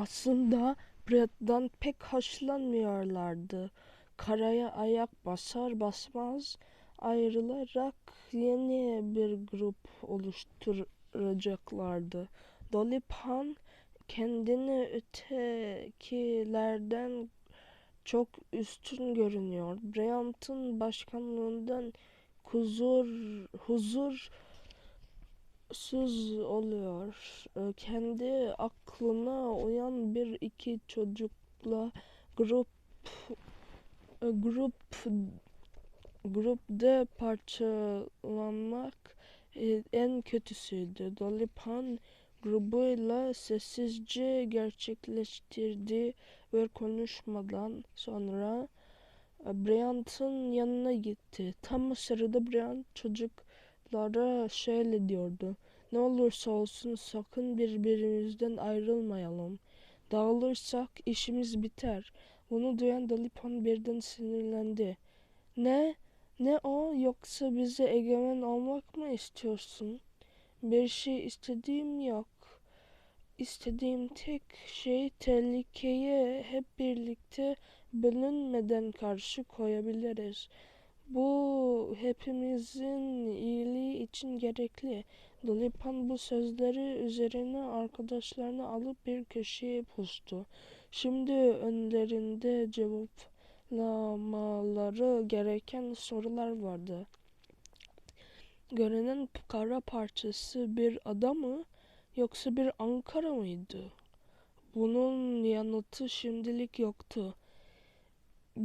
Aslında Brett'den pek hoşlanmıyorlardı. Karaya ayak basar basmaz ayrılarak yeni bir grup oluşturacaklardı. Dolly Pan kendini ötekilerden çok üstün görünüyor. Bryant'ın başkanlığından huzur huzursuz oluyor. Ee, Kendi aklına uyan bir iki çocukla grup e, grup grupta parçalanmak e, en kötüsüydü. Dolly Pan grubuyla sessizce gerçekleştirdiği ve konuşmadan sonra e, Bryant'ın yanına gitti. Tam o sırada Bryant çocuklara şöyle diyordu. Ne olursa olsun sakın birbirimizden ayrılmayalım. Dağılırsak işimiz biter. Bunu duyan Dolly Pan birden sinirlendi. Ne? Ne o? Yoksa bize egemen olmak mı istiyorsun? Bir şey istediğim yok. İstediğim tek şey tehlikeye hep birlikte bölünmeden karşı koyabiliriz. Bu hepimizin iyiliği için gerekli. Dolipan bu sözleri üzerine arkadaşlarını alıp bir köşeye pustu. Şimdi önlerinde cevaplamaları gereken sorular vardı. Görünen kara parçası bir ada mı yoksa bir Ankara mıydı? Bunun yanıtı şimdilik yoktu.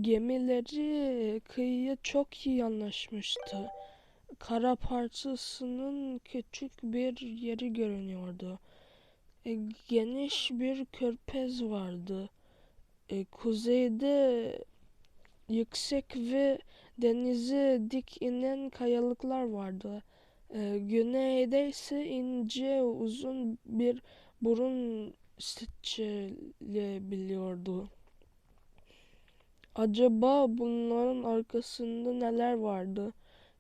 Gemileri kıyıya çok iyi anlaşmıştı. Kara parçasının küçük bir yeri görünüyordu. E, geniş bir körpez vardı. E, kuzeyde yüksek ve denize dik inen kayalıklar vardı. E, güneyde ise ince uzun bir burun seçilebiliyordu. Acaba bunların arkasında neler vardı?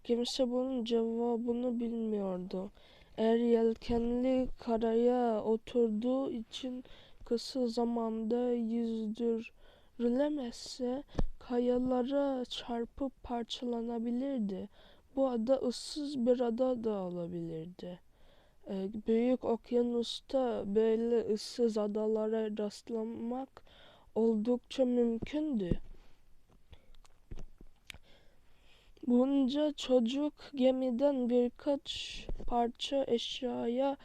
Kimse bunun cevabını bilmiyordu. Eğer yelkenli karaya oturduğu için kısa zamanda yüzdürülemezse kayalara çarpıp parçalanabilirdi. Bu ada ıssız bir ada da olabilirdi. Ee, Büyük okyanusta böyle ıssız adalara rastlamak oldukça mümkündü. Bunca çocuk gemiden birkaç parça eşyaya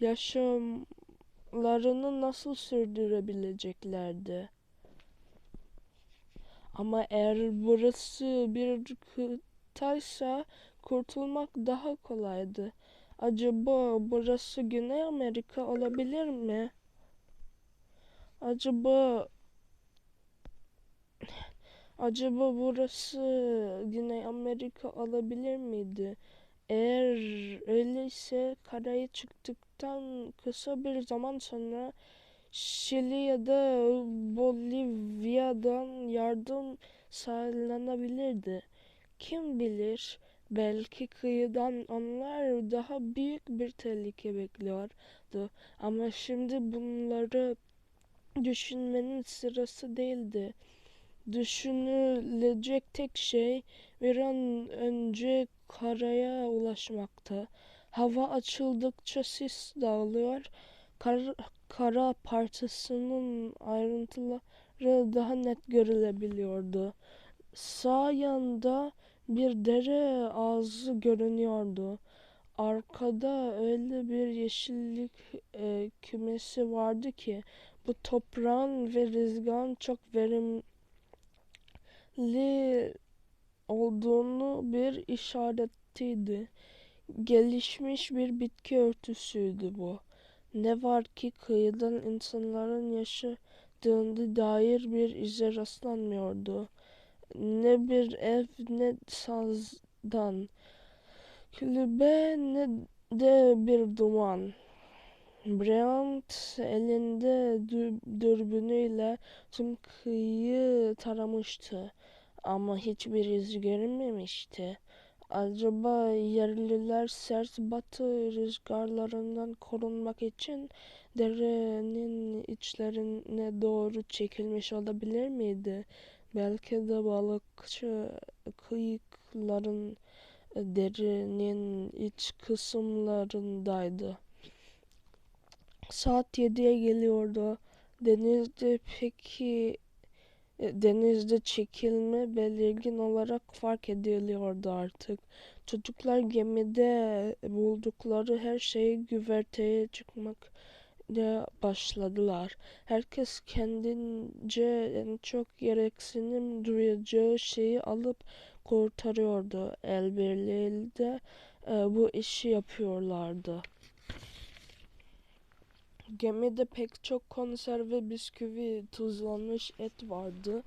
yaşamlarını nasıl sürdürebileceklerdi? Ama eğer burası bir kıtaysa kurtulmak daha kolaydı. Acaba burası Güney Amerika olabilir mi? Acaba acaba burası Güney Amerika olabilir miydi? Eğer öyleyse karaya çıktıktan kısa bir zaman sonra Şili ya da Bolivya'dan yardım sağlanabilirdi. Kim bilir belki kıyıdan onlar daha büyük bir tehlike bekliyordu. Ama şimdi bunları düşünmenin sırası değildi. Düşünülecek tek şey bir an önce karaya ulaşmakta. Hava açıldıkça sis dağılıyor. Kar, kara parçasının ayrıntıları daha net görülebiliyordu. Sağ yanda bir dere ağzı görünüyordu. Arkada öyle bir yeşillik e, kümesi vardı ki bu toprağın ve rüzgarın çok verimli olduğunu bir işaretiydi. Gelişmiş bir bitki örtüsüydü bu. Ne var ki kıyıdan insanların yaşadığına dair bir ize rastlanmıyordu. Ne bir ev ne sazdan, kulübe ne de bir duman. Bryant elinde dürbünüyle tüm kıyıyı taramıştı ama hiçbir iz görünmemişti. Acaba yerliler sert batı rüzgarlarından korunmak için derenin içlerine doğru çekilmiş olabilir miydi? Belki de balıkçı kıyıkların derinin iç kısımlarındaydı. Saat yediye geliyordu. Denizde peki e, denizde çekilme belirgin olarak fark ediliyordu artık. Çocuklar gemide buldukları her şeyi güverteye çıkmak başladılar. Herkes kendince en çok gereksinim duyacağı şeyi alıp kurtarıyordu. El birliğiyle e, bu işi yapıyorlardı. Gemide pek çok konserve bisküvi, tuzlanmış et vardı.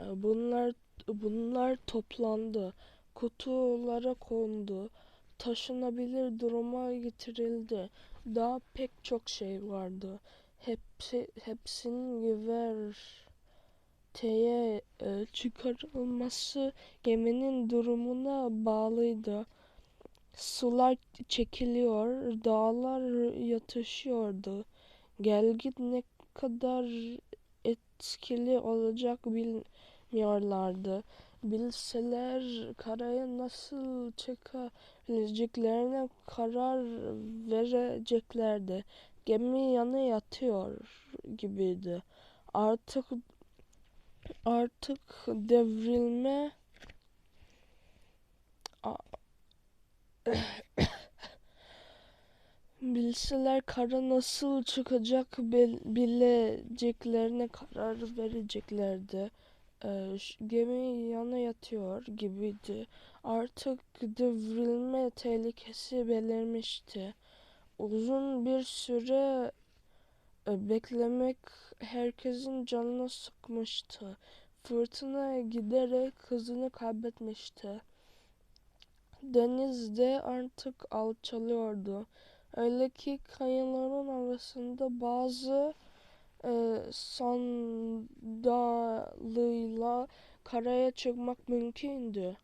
E, bunlar bunlar toplandı. Kutulara kondu. Taşınabilir duruma getirildi. Daha pek çok şey vardı. Hepsi hepsinin güverteye e, çıkarılması geminin durumuna bağlıydı. Sular çekiliyor, dağlar yatışıyordu. Gelgit ne kadar etkili olacak bilmiyorlardı. Bilseler karaya nasıl çıkabileceklerine karar vereceklerdi. Gemi yanı yatıyor gibiydi. Artık artık devrilme Bilseler kara nasıl çıkacak bileceklerine karar vereceklerdi. Ee, gemi yana yatıyor gibiydi. Artık devrilme tehlikesi belirmişti. Uzun bir süre e, beklemek herkesin canını sıkmıştı. Fırtına giderek hızını kaybetmişti. Denizde artık alçalıyordu. Öyle ki kayaların arasında bazı e, sandalıyla karaya çıkmak mümkündü.